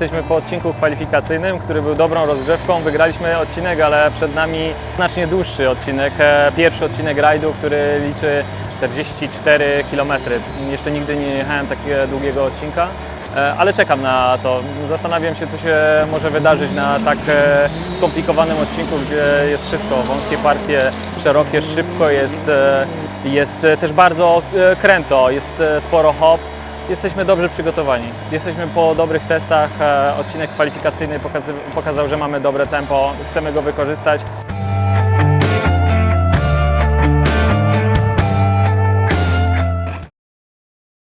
Jesteśmy po odcinku kwalifikacyjnym, który był dobrą rozgrzewką. Wygraliśmy odcinek, ale przed nami znacznie dłuższy odcinek. E, Pierwszy odcinek rajdu, który liczy 44 km. Jeszcze nigdy nie jechałem takiego długiego odcinka, e, ale czekam na to. Zastanawiam się, co się może wydarzyć na tak e, skomplikowanym odcinku, gdzie jest wszystko. Wąskie partie, szerokie, szybko, jest, jest też bardzo kręto, jest sporo hop. Jesteśmy dobrze przygotowani. Jesteśmy po dobrych testach. E, Odcinek kwalifikacyjny pokazał, że mamy dobre tempo. Chcemy go wykorzystać.